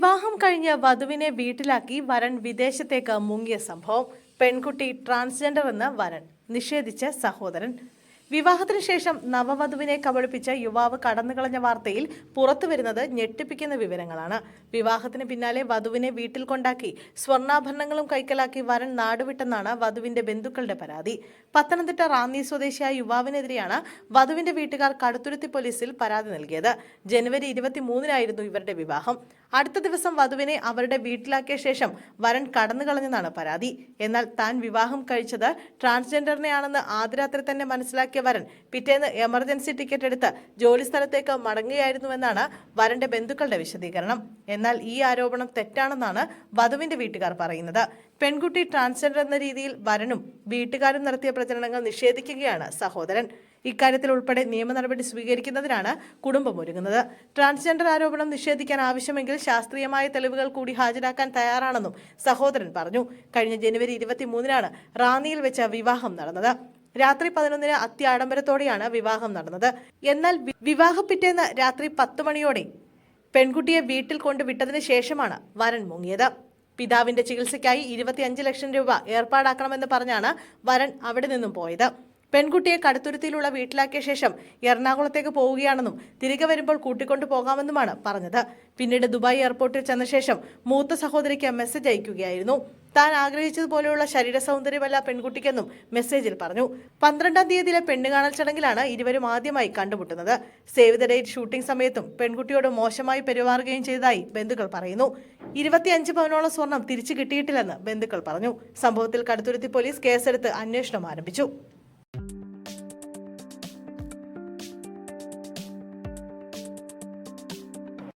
വിവാഹം കഴിഞ്ഞ് വധുവിനെ വീട്ടിലാക്കി വരൻ വിദേശത്തേക്ക് മുങ്ങിയ സംഭവം പെൺകുട്ടി ട്രാൻസ്ജെൻഡർ എന്ന് വരൻ നിഷേധിച്ച സഹോദരൻ. വിവാഹത്തിന് ശേഷം നവവധുവിനെ കബളിപ്പിച്ച യുവാവ് കടന്നുകളഞ്ഞ വാർത്തയിൽ പുറത്തു വരുന്നത് ഞെട്ടിപ്പിക്കുന്ന വിവരങ്ങളാണ്. വിവാഹത്തിന് പിന്നാലെ വധുവിനെ വീട്ടിൽ കൊണ്ടാക്കി സ്വർണാഭരണങ്ങളും കൈക്കലാക്കി വരൻ നാടുവിട്ടെന്നാണ് വധുവിന്റെ ബന്ധുക്കളുടെ പരാതി. പത്തനംതിട്ട റാന്നി സ്വദേശിയായ യുവാവിനെതിരെയാണ് വധുവിന്റെ വീട്ടുകാർ കടുത്തുരുത്തി പോലീസിൽ പരാതി നൽകിയത്. ജനുവരി ഇരുപത്തിമൂന്നിനായിരുന്നു ഇവരുടെ വിവാഹം. അടുത്ത ദിവസം വധുവിനെ അവരുടെ വീട്ടിലാക്കിയ ശേഷം വരൻ കടന്നു കളഞ്ഞെന്നാണ് പരാതി. എന്നാൽ താൻ വിവാഹം കഴിച്ചത് ട്രാൻസ്ജെൻഡറിനെയാണെന്ന് ആദ്യരാത്രി തന്നെ മനസ്സിലാക്കിയ വരൻ പിറ്റേന്ന് എമർജൻസി ടിക്കറ്റ് എടുത്ത് ജോലി സ്ഥലത്തേക്ക് മടങ്ങുകയായിരുന്നുവെന്നാണ് വരന്റെ ബന്ധുക്കളുടെ വിശദീകരണം. എന്നാൽ ഈ ആരോപണം തെറ്റാണെന്നാണ് വധുവിന്റെ വീട്ടുകാർ പറയുന്നത്. പെൺകുട്ടി ട്രാൻസ്ജെൻഡർ എന്ന രീതിയിൽ വരനും വീട്ടുകാരും നടത്തിയ പ്രചരണങ്ങൾ നിഷേധിക്കുകയാണ് സഹോദരൻ. ഇക്കാര്യത്തിൽ ഉൾപ്പെടെ നിയമ നടപടി സ്വീകരിക്കുന്നതിനാണ് കുടുംബം ഒരുങ്ങുന്നത്. ട്രാൻസ്ജെൻഡർ ആരോപണം നിഷേധിക്കാൻ ആവശ്യമെങ്കിൽ ശാസ്ത്രീയമായ തെളിവുകൾ കൂടി ഹാജരാക്കാൻ തയ്യാറാണെന്നും സഹോദരൻ പറഞ്ഞു. കഴിഞ്ഞ ജനുവരി ഇരുപത്തിമൂന്നിനാണ് റാന്നിയിൽ വെച്ച വിവാഹം നടന്നത്. രാത്രി പതിനൊന്നിന് അത്യാഡംബരത്തോടെയാണ് വിവാഹം നടന്നത്. എന്നാൽ വിവാഹ പിറ്റേന്ന് രാത്രി പത്ത് മണിയോടെ പെൺകുട്ടിയെ വീട്ടിൽ കൊണ്ടുവിട്ടതിന് ശേഷമാണ് വരൻ മുങ്ങിയത്. പിതാവിന്റെ ചികിത്സയ്ക്കായി ഇരുപത്തിയഞ്ച് ലക്ഷം രൂപ ഏർപ്പാടാക്കണമെന്ന് പറഞ്ഞാണ് വരൻ അവിടെ നിന്നും പോയത്. പെൺകുട്ടിയെ കടുത്തുരുത്തിയിലുള്ള വീട്ടിലാക്കിയ ശേഷം എറണാകുളത്തേക്ക് പോവുകയാണെന്നും തിരികെ വരുമ്പോൾ കൂട്ടിക്കൊണ്ടു പോകാമെന്നുമാണ് പറഞ്ഞത്. പിന്നീട് ദുബായ് എയർപോർട്ടിൽ ചെന്ന ശേഷം മൂത്ത സഹോദരിക്ക് മെസ്സേജ് അയക്കുകയായിരുന്നു. താൻ ആഗ്രഹിച്ചതുപോലെയുള്ള ശരീര സൗന്ദര്യമല്ല പെൺകുട്ടിക്കെന്നും മെസ്സേജിൽ പറഞ്ഞു. പന്ത്രണ്ടാം തീയതിയിലെ പെണ്ണുകാണൽ ചടങ്ങിലാണ് ഇരുവരും ആദ്യമായി കണ്ടുമുട്ടുന്നത്. സേവ് ദ ഡേറ്റ് ഷൂട്ടിംഗ് സമയത്തും പെൺകുട്ടിയോട് മോശമായി പെരുമാറുകയും ചെയ്തതായി ബന്ധുക്കൾ പറയുന്നു. ഇരുപത്തിയഞ്ച് പവനോളം സ്വർണം തിരിച്ചു കിട്ടിയിട്ടില്ലെന്ന് ബന്ധുക്കൾ പറഞ്ഞു. സംഭവത്തിൽ കടുത്തുരുത്തി പോലീസ് കേസെടുത്ത് അന്വേഷണം ആരംഭിച്ചു.